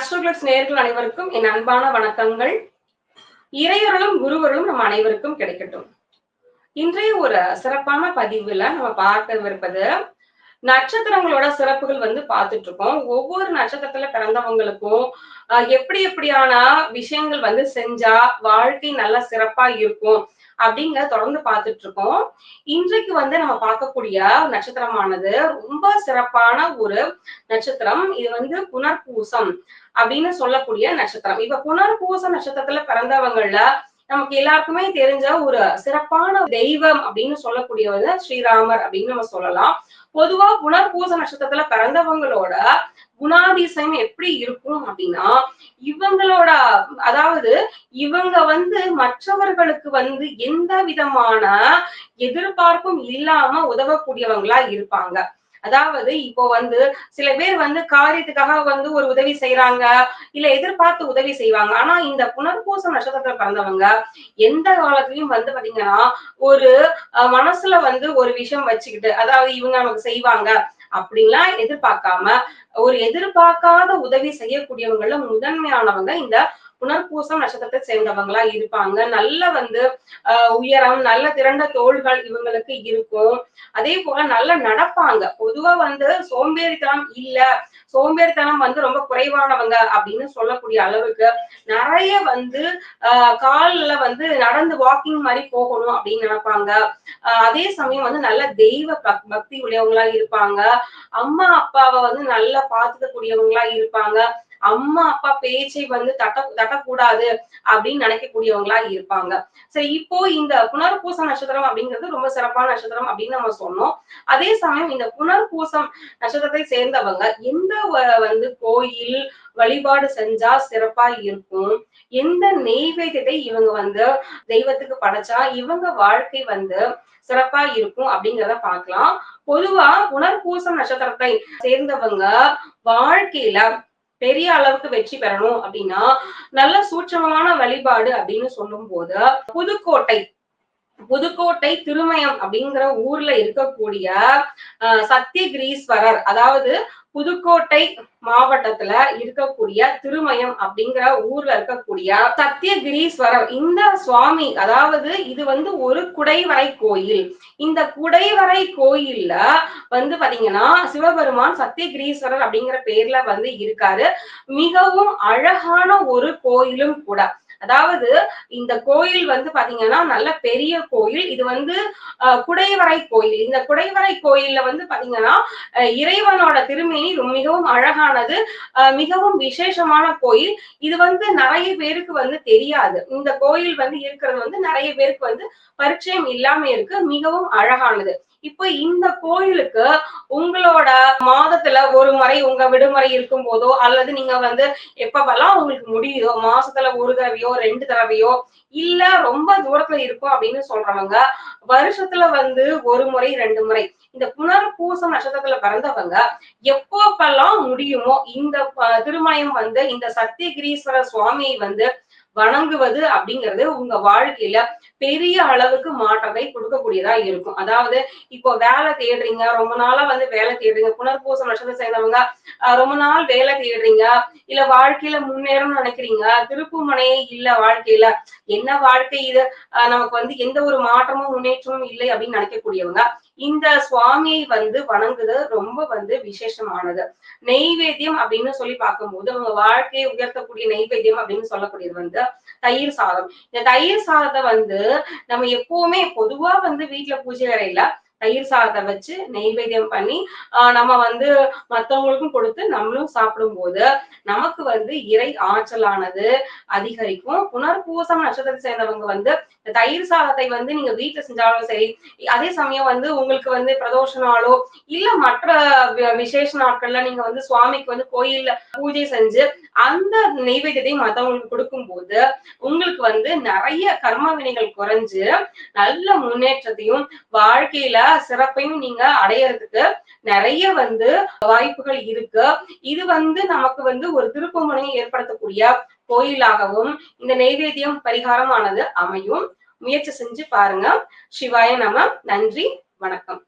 அஸ்ட்ரோகிளப்ஸ் நேர்கள் அனைவருக்கும் என் அன்பான வணக்கங்கள். இறையொருளும் குருவருளும் நம்ம அனைவருக்கும் கிடைக்கட்டும். இன்றைய ஒரு சிறப்பான பதிவுல நம்ம பார்க்கவிருப்பது நட்சத்திரங்களோட சிறப்புகள் வந்து பார்த்துட்டு இருக்கோம் ஒவ்வொரு நட்சத்திரத்துல பிறந்தவங்களுக்கும் எப்படி எப்படியான விஷயங்கள் வந்து செஞ்சா வாழ்க்கை நல்லா சிறப்பா இருக்கும் அப்படிங்கிற தொடர்ந்து பார்த்துட்டு இருக்கோம் இன்றைக்கு வந்து நம்ம பார்க்கக்கூடிய நட்சத்திரமானது ரொம்ப சிறப்பான ஒரு நட்சத்திரம். இது வந்து புனர்பூசம் அப்படின்னு சொல்லக்கூடிய நட்சத்திரம். இப்ப புனர்பூச நட்சத்திரத்துல பிறந்தவங்கள்ல நமக்கு எல்லாருக்குமே தெரிஞ்ச ஒரு சிறப்பான தெய்வம் அப்படின்னு சொல்லக்கூடியவர் ஸ்ரீராமர் அப்படின்னு நம்ம சொல்லலாம். பொதுவா புனர்பூச நட்சத்திரத்துல பிறந்தவங்களோட குணாதிசயம் எப்படி இருக்கும் அப்படின்னா இவங்களோட அதாவது இவங்க வந்து மற்றவர்களுக்கு வந்து எந்த விதமான எதிர்பார்ப்பும் இல்லாம உதவக்கூடியவங்களா இருப்பாங்க. அதாவது இப்போ வந்து சில பேர் வந்து காரியத்துக்காக வந்து ஒரு உதவி செய்யறாங்க இல்ல எதிர்பார்த்து உதவி செய்வாங்க. ஆனா இந்த புனர்பூசம் நட்சத்திரத்துல பிறந்தவங்க எந்த காலத்துலயும் வந்து பாத்தீங்கன்னா ஒரு அஹ், மனசுல வந்து ஒரு விஷயம் வச்சுக்கிட்டு அதாவது இவங்க நமக்கு செய்வாங்க அப்படின்லாம் எதிர்பார்க்காம ஒரு எதிர்பார்க்காத உதவி செய்யக்கூடியவங்கள முதன்மையானவங்க இந்த புனர்பூசம் நட்சத்திரத்தை சேர்ந்தவங்களா இருப்பாங்க. நல்ல வந்து ஆஹ் உயரம் நல்ல திரண்ட தோள்கள் இவங்களுக்கு இருக்கும். அதே போல நல்லா நடப்பாங்க. பொதுவா வந்து சோம்பேறித்தனம் இல்ல சோம்பேறித்தனம் வந்து ரொம்ப குறைவானவங்க அப்படின்னு சொல்லக்கூடிய அளவுக்கு நிறைய வந்து ஆஹ் கால்ல வந்து நடந்து வாக்கிங் மாதிரி போகணும் அப்படின்னு நினைப்பாங்க. அதே சமயம் வந்து நல்ல தெய்வ பக்- பக்தி உடையவங்களா இருப்பாங்க. அம்மா அப்பாவை வந்து நல்லா பாத்துக்கக்கூடியவங்களா இருப்பாங்க. அம்மா அப்பா பேச்சை வந்து தட்ட தட்டக்கூடாது அப்படின்னு நினைக்கக்கூடியவங்களா இருப்பாங்க. சரி இப்போ இந்த புனர்பூச நட்சத்திரம் அப்படிங்கிறது ரொம்ப சிறப்பான நட்சத்திரம் அப்படின்னு நம்ம சொன்னோம். அதே சமயம் இந்த புனர்பூசம் நட்சத்திரத்தை சேர்ந்தவங்க எந்த வந்து கோயில் வழிபாடு செஞ்சா சிறப்பா இருக்கும்? எந்த நெய்வேத்தியத்தை இவங்க வந்து தெய்வத்துக்கு படைச்சா இவங்க வாழ்க்கை வந்து சிறப்பா இருக்கும் அப்படிங்கிறத பார்க்கலாம். பொதுவா புனர்பூசம் நட்சத்திரத்தை சேர்ந்தவங்க வாழ்க்கையில பெரிய அளவுக்கு வெற்றி பெறணும் அப்படின்னா நல்ல சூட்சமமான வழிபாடு அப்படின்னு சொல்லும் போது புதுக்கோட்டை புதுக்கோட்டை திருமயம் அப்படிங்கிற ஊர்ல இருக்கக்கூடிய சத்தியகிரீஸ்வரர் அதாவது புதுக்கோட்டை மாவட்டத்துல இருக்கக்கூடிய திருமயம் அப்படிங்கிற ஊர்ல இருக்கக்கூடிய சத்தியகிரீஸ்வரர். இந்த சுவாமி அதாவது இது வந்து ஒரு குடைவரை கோயில். இந்த குடைவரை கோயில்ல வந்து பாத்தீங்கன்னா சிவபெருமான் சத்தியகிரீஸ்வரர் அப்படிங்கிற பேர்ல வந்து இருக்காரு. மிகவும் அழகான ஒரு கோயிலும் கூட. அதாவது இந்த கோயில் வந்து பாத்தீங்கன்னா நல்ல பெரிய கோயில். இது வந்து குடைவரை கோயில். இந்த குடைவரை கோயில்ல வந்து பாத்தீங்கன்னா இறைவனோட திருமேனி மிகவும் அழகானது மிகவும் விசேஷமான கோயில். இது வந்து நிறைய பேருக்கு வந்து தெரியாது. இந்த கோயில் வந்து இருக்கிறது வந்து நிறைய பேருக்கு வந்து பரிச்சயம் இல்லாம இருக்கு. மிகவும் அழகானது. இப்போ இந்த கோயிலுக்கு உங்களோட மாத ஒரு முறை உங்க விடுமுறை இருக்கும் போதோ அல்லது நீங்க வந்து எப்பவெல்லாம் உங்களுக்கு முடியுதோ மாசத்துல ஒரு தடவையோ ரெண்டு தடவையோ இல்ல ரொம்ப தூரத்துல இருக்கும் அப்படின்னு சொல்றவங்க வருஷத்துல வந்து ஒரு முறை ரெண்டு முறை இந்த புனர்பூசம் நட்சத்திரத்துல பிறந்தவங்க எப்பப்பெல்லாம் முடியுமோ இந்த திருமயம் வந்து இந்த சத்தியகிரீஸ்வரர் சுவாமியை வந்து வணங்குவது அப்படிங்கிறது உங்க வாழ்க்கையில பெரிய அளவுக்கு மாற்றத்தை கொடுக்கக்கூடியதா இருக்கும். அதாவது இப்போ வேலை தேடுறீங்க ரொம்ப நாளா வந்து வேலை தேடுறீங்க புனர்பூசம் நட்சத்திரம் சேர்ந்தவங்க ரொம்ப நாள் வேலை தேடுறீங்க இல்ல வாழ்க்கையில முன்னேறணும்னு நினைக்கிறீங்க திருப்புமனையே இல்ல வாழ்க்கையில என்ன வாழ்க்கை இது? ஆஹ் நமக்கு வந்து எந்த ஒரு மாற்றமும் முன்னேற்றமும் இல்லை அப்படின்னு நினைக்கக்கூடியவங்க இந்த சுவாமியை வந்து வணங்குது ரொம்ப வந்து விசேஷமானது. நெய்வேத்தியம் அப்படின்னு சொல்லி பார்க்கும்போது உங்க வாழ்க்கையை உயர்த்தக்கூடிய நெய்வேத்தியம் அப்படின்னு சொல்லக்கூடியது வந்து தயிர் சாதம். இந்த தயிர் சாதத்தை வந்து நம்ம எப்பவுமே பொதுவா வந்து வீட்டுல பூஜை அறையில தயிர் சாதத்தை வச்சு நெய்வேத்தியம் பண்ணி ஆஹ் நம்ம வந்து மத்தவங்களுக்கும் கொடுத்து நம்மளும் சாப்பிடும்போது நமக்கு வந்து இறை ஆற்றலானது அதிகரிக்கும். புனர்பூசம் நட்சத்திரத்தை சேர்ந்தவங்க வந்து தயிர் சாதத்தை வந்து நீங்க வீட்டுல செஞ்சாலும் சரி அதே சமயம் வந்து உங்களுக்கு வந்து பிரதோஷ நாளோ இல்ல மற்ற வி- விசேஷ நாட்கள்ல நீங்க வந்து சுவாமிக்கு வந்து கோயில்ல பூஜை செஞ்சு அந்த நெய்வேத்தியத்தை மத்தவங்களுக்கு கொடுக்கும்போது உங்களுக்கு வந்து நிறைய கர்ம வினைகள் குறைஞ்சு நல்ல முன்னேற்றத்தையும் வாழ்க்கையில சிறப்பையும் நீங்க அடையறதுக்கு நிறைய வந்து வாய்ப்புகள் இருக்கு. இது வந்து நமக்கு வந்து ஒரு திருப்பமுனையை ஏற்படுத்தக்கூடிய கோயிலாகவும் இந்த நெய்வேத்தியம் பரிகாரமானது அமையும். முயற்சி செஞ்சு பாருங்க. சிவாய நம. நன்றி. வணக்கம்.